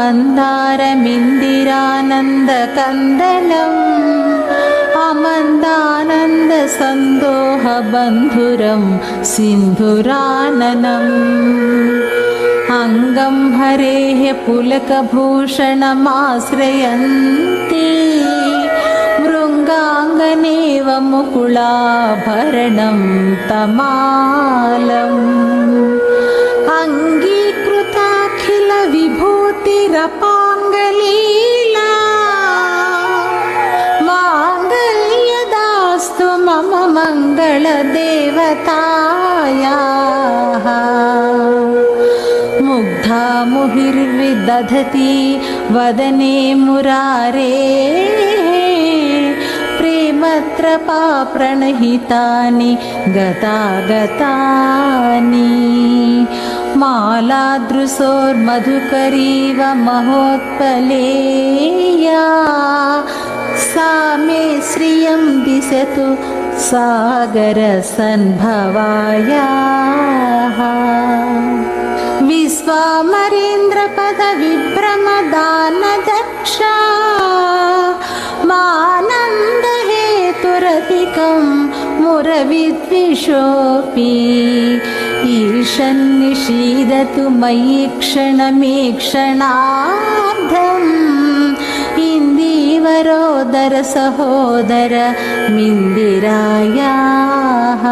वन्दे वन्दारुमन्दारमिन्दिरानन्दकन्दलम् अमन्दानन्दसन्दोहबन्धुरं सिन्धुराननम् अङ्गं हरेः पुलकभूषणमाश्रयन्ति मृङ्गाङ्गनेव मुकुलाभरणं तमालम् अङ्गीकृताखिलविभूतिरपाङ्गलीला माङ्गल्यदास्तु मम मङ्गलदेवतायाः मुग्धा मुहिर्विदधति वदने मुरारे। प्रेमत्रपा प्रणहितानि गतागतानि मालादृशोर्मधुकरीव महोत्पलेया। सा मे श्रियं दिशतु सागरसन्भवायाः। विश्वामरेन्द्रपदविभ्रमदानदक्षा। मानन्दहेतुरधिकं मुरविद्विषोऽपि ईशन्निषीदतु मयि क्षणमीक्षणार्धम्। इन्दीवरोदर सहोदर मिन्दिरायाः।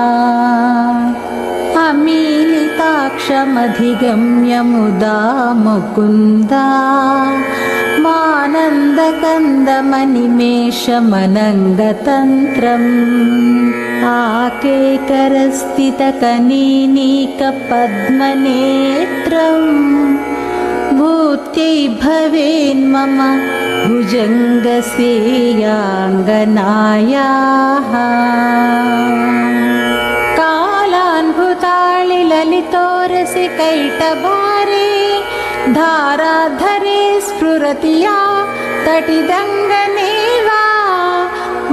अमीलिताक्षमधिगम्य मुदा मुकुन्दा मानन्दकन्दमनिमेषमनङ्गतन्त्रम् आकेकरस्थितकनीनीकपद्मनेत्रम् भूत्यै भवेन्मम भुजङ्गसेयाङ्गनायाः। कालान्भुताळि ललितोरसि कैटभारे धाराधरे स्फुरति या तटिदङ्गने वा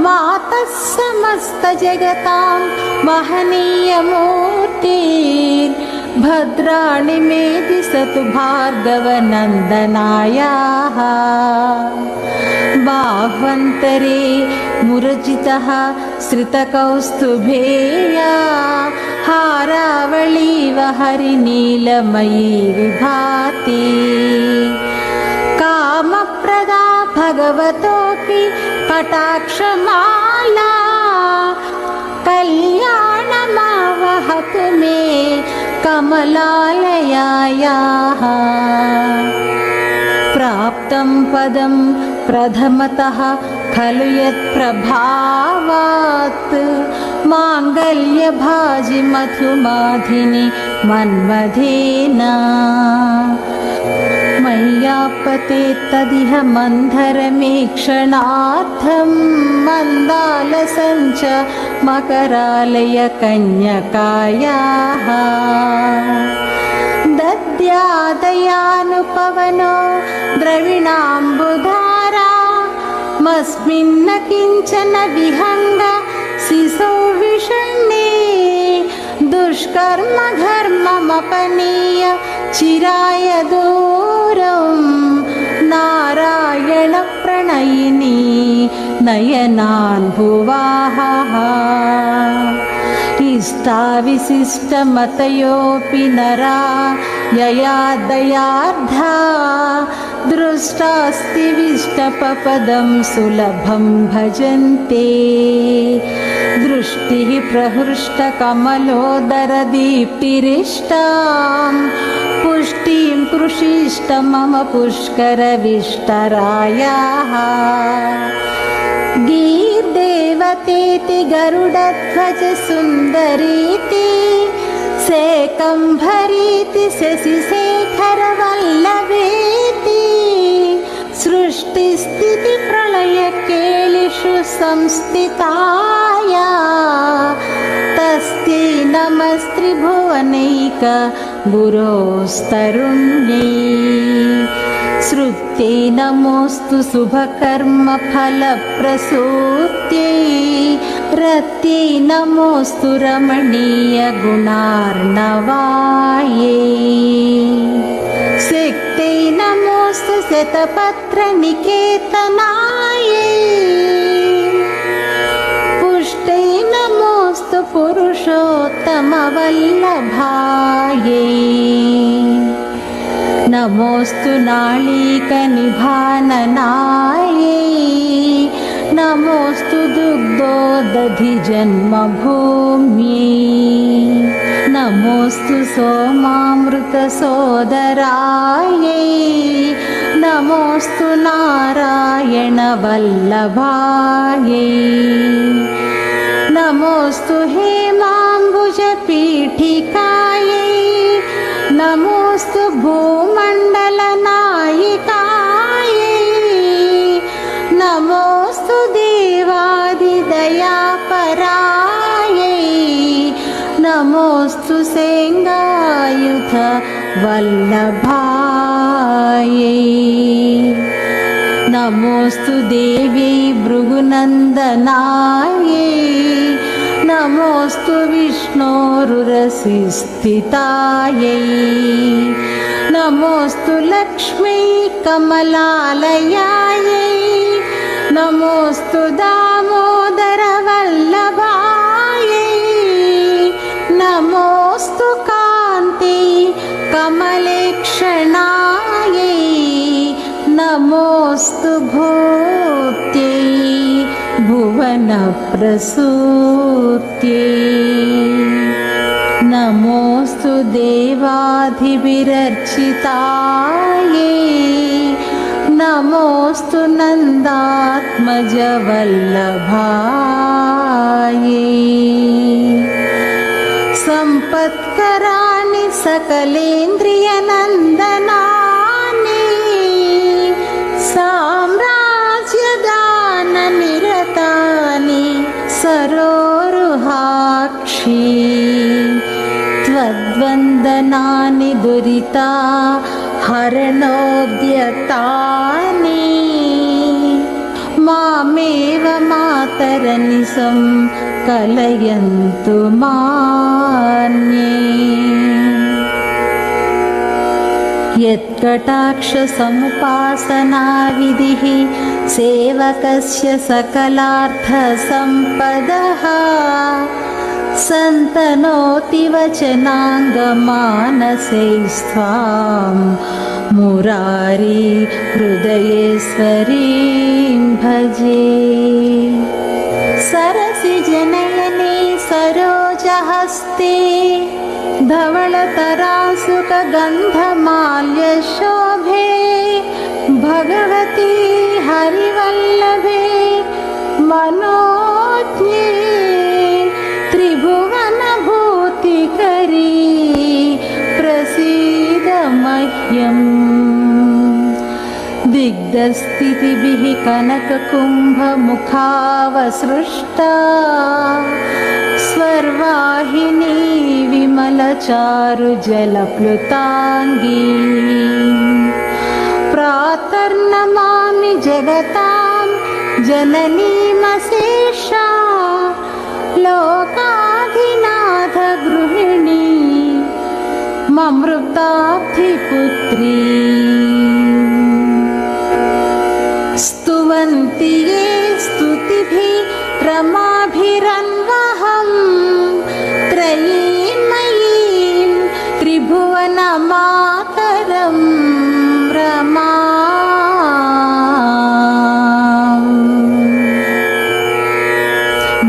मातः समस्तजगतां महनीयमूर्तिर्भद्राणि मे दिशतु भार्गवनन्दनायाः। बाह्वन्तरे मुरजितः श्रितकौस्तुभेया हारावळीव हरिनीलमयी विभाति भगवतोऽपि कटाक्षमाला कल्याणमावहतु मे कमलालयायाः। प्राप्तं पदं प्रथमतः खलु यत्प्रभावात् माङ्गल्यभाजि मधुमाधिनि मन्मथेन मय्यापते तदिह मन्धरमेक्षणार्थं मन्दालसञ्च मकरालय कन्यकायाः। दद्यादयानुपवनो द्रविणाम्बुधारा मस्मिन्न किञ्चन विहङ्ग शिशो विषण्णे दुष्कर्म घर्ममपनीय चिराय नारायणप्रणयिनी नयनान् भुवाः इष्टाविशिष्टमतयोऽपि नरा यया दयार्धा दृष्टास्ति विष्टपपदं सुलभं भजन्ते। दृष्टिः प्रहृष्टकमलोदरदीप्तिरिष्टां पुष्टिं कृषिष्ट मम पुष्करविष्टरायाः। गीर्देवतेति गरुडध्वज सुन्दरीति सेकम्भरीति शशिशेखरवल्लभेति। सृष्टिस्थितिप्रलयकेलिषु संस्थिताया तस्यै नमस्त्रिभुवनैक गुरोस्तरुण्यै। श्रुत्यै नमोऽस्तु शुभकर्मफलप्रसूत्यै। रत्यै नमोऽस्तु रमणीयगुणार्णवायै। शतपत्रनिकेतनायै। पुष्टै नमोऽस्तु पुरुषोत्तमवल्लभायै नमोऽस्तु नाळीकनिभाननायै नमोऽस्तु दुग्धोदधिजन्मभूम्यै नमोऽस्तु सोमामृतसोदरायै नमोऽस्तु नारायणवल्लभायै नमोऽस्तु हेमाम्बुजपीठिकायै नमोऽस्तु भूमण्डलनायिकायै नमोऽस्तु देवादिदयापरायै नमोऽस्तु सेङ्गायुध वल्लभायै नमोऽस्तु देवी भृगुनन्दनायै नमोऽस्तु विष्णोरुरसिस्थितायै। नमोऽस्तु लक्ष्मी कमलालयायै नमोऽस्तु दामोदरवल्लभायै। नमोऽस्तु कान्ति कमलेक्षणायै नमोऽस्तु भूत्यै नमोऽस्तु देवाधिभिरर्चितायै। नमोऽस्तु नन्दात्मजवल्लभायै। सम्पत्कराणि सकलेन्द्रियनन्दनानि हरणोद्यतानि। मामेव मातरनिसं कलयन्तु मान्ये। यत्कटाक्षसमुपासनाविधिः सेवकस्य सकलार्थसम्पदः सन्तनोति वचनाङ्गमानसैस्त्वां। मुरारी हृदयेश्वरीं भजे। सरसि जनयने सरोजहस्ते धवळतरासुकगन्धमाल्यशोभे भगवती हरिवल्लभे मनोज्ञे दिग्धस्थितिभिः कनककुम्भमुखावसृष्टा। स्वर्वाहिनी विमलचारुजलप्लुताङ्गी। प्रातर्नमामि जगतां जननीमशेषा। लोकाधिनाथगृहिणी ममृताब्धिपुत्री स्तुतिभिः रमाभिरन्वहं त्रयीमयीं त्रिभुवनमातरं रमा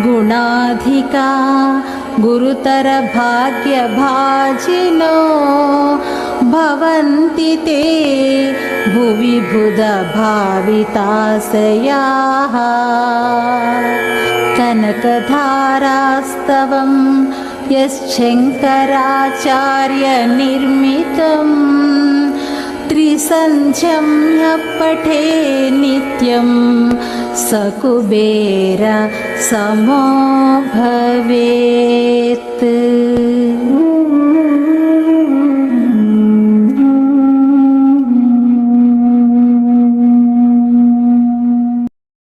गुणाधिका गुरुतरभाग्यभाजिनो भवन्ति ते भुवि बुधभाविताशयाः कनकधारास्तवं यश्शङ्कराचार्यनिर्मितं त्रिसन्ध्यं यः पठे नित्यं। स कुबेर समो भवेत्